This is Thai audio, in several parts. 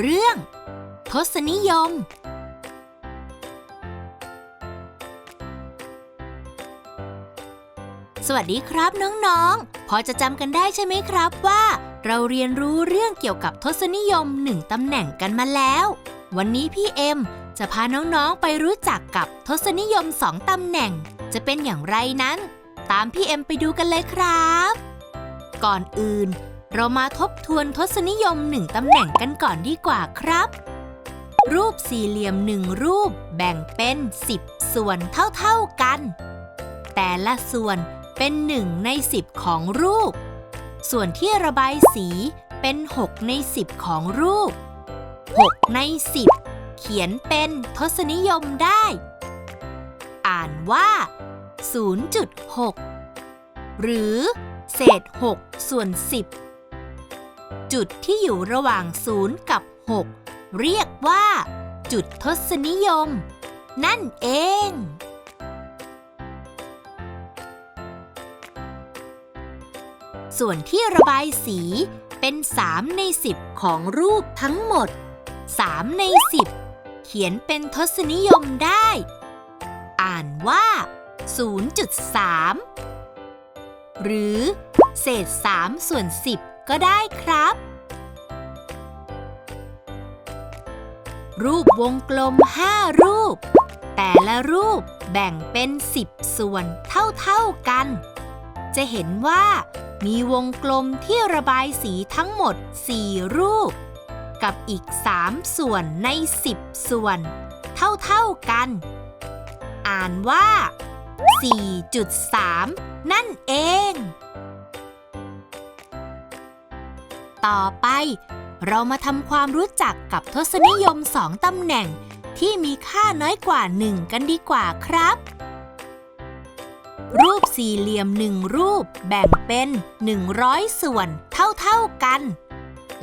เรื่อง ทศนิยม สวัสดีครับน้องๆ พอจะจำกันได้ใช่ไหมครับว่า เราเรียนรู้เรื่องเกี่ยวกับทศนิยมหนึ่งตำแหน่งกันมาแล้ว วันนี้พี่เอ็มจะพาน้องๆไปรู้จักกับทศนิยมสองตำแหน่ง จะเป็นอย่างไรนั้น ตามพี่เอ็มไปดูกันเลยครับ ก่อนอื่น เรามาทบทวนทศนิยมหนึ่งตำแหน่งกันก่อนดีกว่าครับ รูปสี่เหลี่ยมหนึ่งรูปแบ่งเป็น 10 ส่วนเท่าๆกัน แต่ละส่วนเป็นหนึ่งใน 10 ของรูป ส่วนที่ระบายสีเป็น 6 ใน 10 ของรูป 6 ใน 10 เขียนเป็นทศนิยมได้ อ่านว่า 0.6 หรือ เศษ 6 ส่วน 10 จุดที่อยู่ระหว่าง 0 กับ 6 เรียกว่า จุดทศนิยม นั่นเอง ส่วนที่ระบายสีเป็น 3 ใน 10 ของรูปทั้งหมด 3 ใน 10 เขียนเป็นทศนิยมได้ อ่านว่า 0.3 หรือ เศษ 3 ส่วน 10 ก็ได้ครับ รูปวงกลม 5 รูป แต่ละรูปแบ่งเป็น 10 ส่วนเท่าๆกัน จะเห็นว่ามีวงกลมที่ระบายสีทั้งหมด 4 รูป กับอีก 3 ส่วนใน 10 ส่วน เท่าๆกัน อ่านว่า 4.3 นั่นเอง ต่อไป เรามาทำความรู้จักกับทศนิยมสองตำแหน่ง ที่มีค่าน้อยกว่า1กันดีกว่าครับ รูปสี่เหลี่ยมหนึ่งรูปแบ่งเป็น 100 ส่วนเท่าๆกัน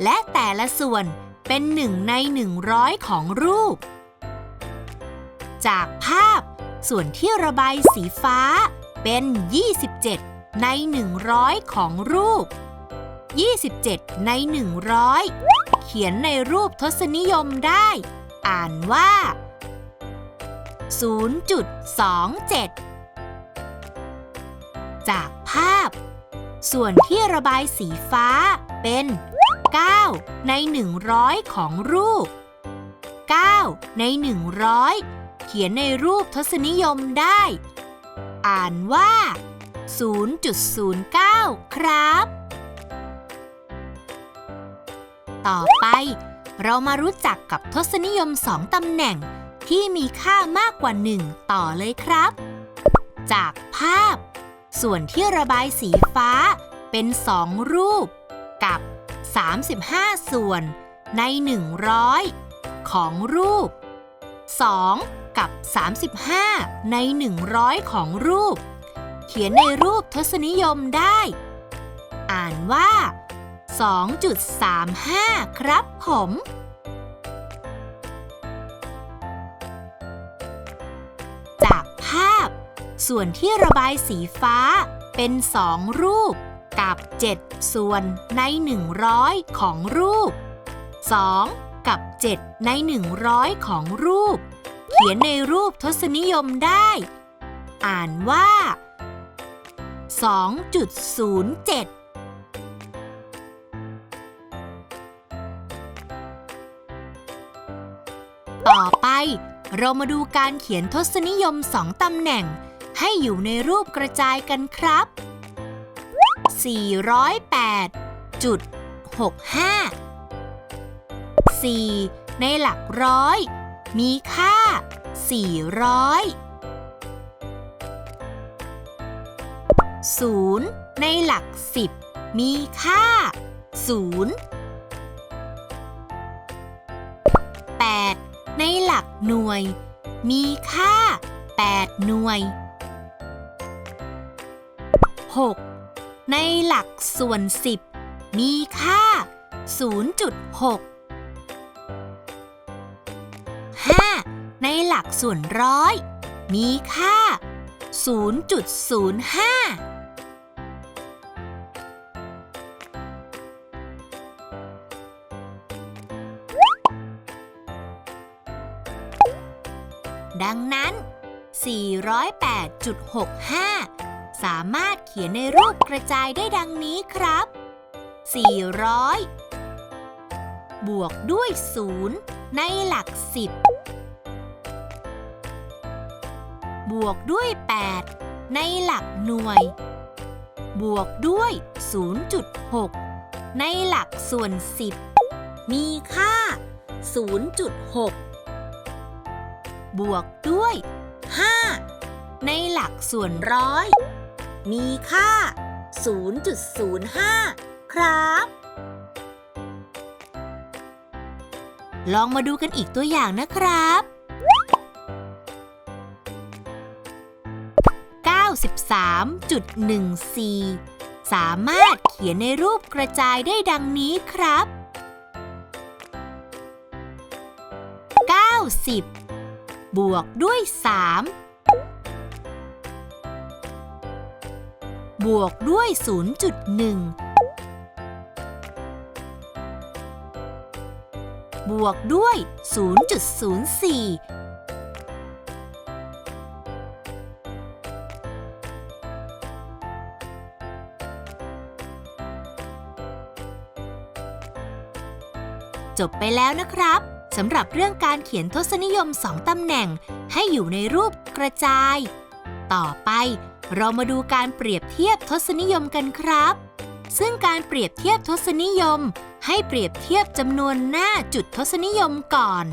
และแต่ละส่วนเป็นหนึ่งใน 100 ของรูป จากภาพ ส่วนที่ระบายสีฟ้าเป็น 27 ใน 100 ของรูป 27 ใน 100 เขียนในรูปทศนิยมได้ อ่านว่า 0.27 จากภาพ ส่วนที่ระบายสีฟ้าเป็น 9 ใน 100 ของรูป 9 ใน 100 เขียนในรูปทศนิยมได้ อ่านว่า 0.09 ครับ ต่อไป เรามารู้จักกับทศนิยมสองตำแหน่ง ที่มีค่ามากกว่า1ต่อเลยครับ จากภาพ ส่วนที่ระบายสีฟ้าเป็น2รูป กับ 35 ส่วนใน 100 ของรูป 2 กับ 35 ใน 100 ของรูป เขียนในรูปทศนิยมได้ อ่านว่า 2.35 ครับผม จากภาพ ส่วนที่ระบายสีฟ้าเป็น 2 รูป กับ 7 ส่วนใน 100 ของรูป 2 กับ 7 ใน 100 ของรูป เขียนในรูปทศนิยมได้ อ่านว่า 2.07 ต่อไป เรามาดูการเขียนทศนิยมสองตำแหน่ง ให้อยู่ในรูปกระจายกันครับ 408.65 4 ในหลักร้อย มีค่า 400 0 ในหลัก 10 มีค่า 0 8 ในหลักหน่วย มีค่า 8 หน่วย 6 ในหลักส่วน 10 มีค่า 0.6 5 ในหลักส่วนร้อย มีค่า 0.05 ดังนั้น 408.65 สามารถเขียนในรูปกระจายได้ดังนี้ครับ 400 บวกด้วย 0 ในหลัก 10 บวกด้วย 8 ในหลักหน่วย บวกด้วย 0.6 ในหลักส่วน 10 มีค่า 0.6 บวกด้วย 5 ในหลักส่วนร้อย มีค่า 0.05 ครับ ลองมาดูกันอีกตัวอย่างนะครับ 93.14 สามารถเขียนในรูปกระจายได้ดังนี้ครับ90 บวกด้วย 3 บวกด้วย 0.1 บวกด้วย 0.04จบไปแล้วนะครับ สำหรับเรื่องการเขียนทศนิยมสองตำแหน่ง ให้อยู่ในรูปกระจาย ต่อไปเรามาดูการเปรียบเทียบทศนิยมกันครับ ซึ่งการเปรียบเทียบทศนิยม ให้เปรียบเทียบจำนวนหน้าจุดทศนิยมก่อน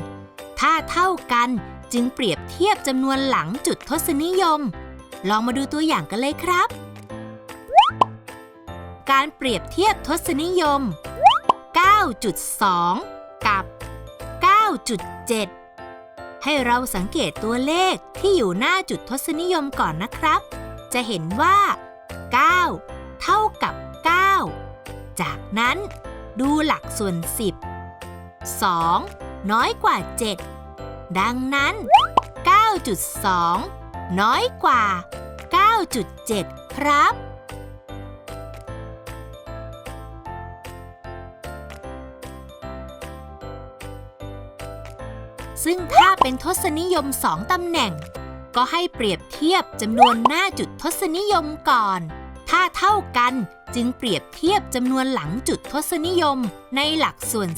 ถ้าเท่ากันจึงเปรียบเทียบจำนวนหลังจุดทศนิยม ลองมาดูตัวอย่างกันเลยครับ การเปรียบเทียบทศนิยม 9.2 กับ 9.7 ให้เราสังเกตตัวเลขที่อยู่หน้าจุดทศนิยมก่อนนะครับ จะเห็นว่า 9 เท่ากับ 9 จากนั้นดูหลักส่วน 10 2 น้อยกว่า 7 ดังนั้น 9.2 น้อยกว่า 9.7 ครับ ซึ่งถ้าเป็นทศนิยมสองตำแหน่ง ก็ให้เปรียบเทียบจำนวนหน้าจุดทศนิยมก่อน ถ้าเท่ากันจึงเปรียบเทียบจำนวนหลังจุดทศนิยมในหลักส่วน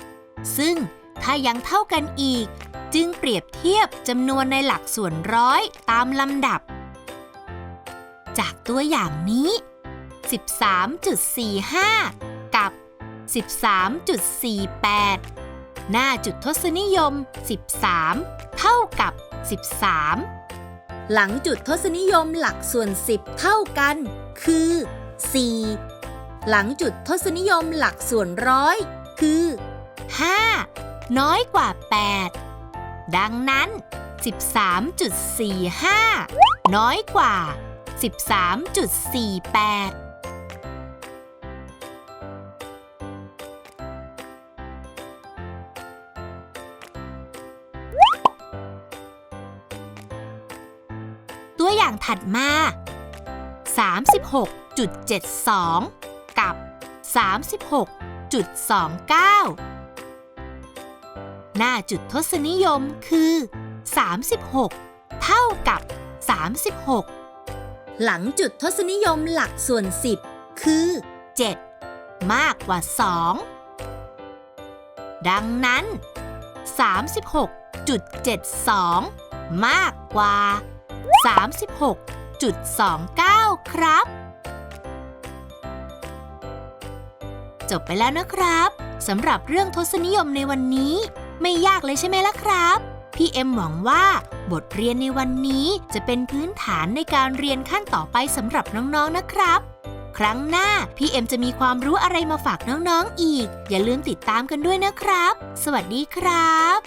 10 ซึ่งถ้ายังเท่ากันอีก จึงเปรียบเทียบจำนวนในหลักส่วนร้อยตามลำดับ จากตัวอย่างนี้ 13.45 กับ 13.48 หน้าจุดทศนิยม 13 เท่ากับ 13 หลังจุดทศนิยมหลักส่วน 10 เท่ากัน คือ 4 หลังจุดทศนิยมหลักส่วนร้อยคือ 5 น้อยกว่า 8 ดังนั้น 13.45 น้อยกว่า 13.48 ถัดมา 36.72 กับ 36.29 หน้าจุดทศนิยมคือ 36 เท่ากับ 36 หลังจุดทศนิยมหลักส่วน 10 คือ 7 มากกว่า 2 ดังนั้น 36.72 มากกว่า 36.29 ครับ จบไปแล้วนะครับสำหรับเรื่องทศนิยมในวันนี้ ไม่ยากเลยใช่ไหมล่ะครับ พี่เอ็มหวังว่าบทเรียนในวันนี้จะเป็นพื้นฐานในการเรียนขั้นต่อไปสำหรับน้องๆนะครับ ครั้งหน้าพี่เอ็มจะมีความรู้อะไรมาฝากน้องๆอีก อย่าลืมติดตามกันด้วยนะครับ สวัสดีครับ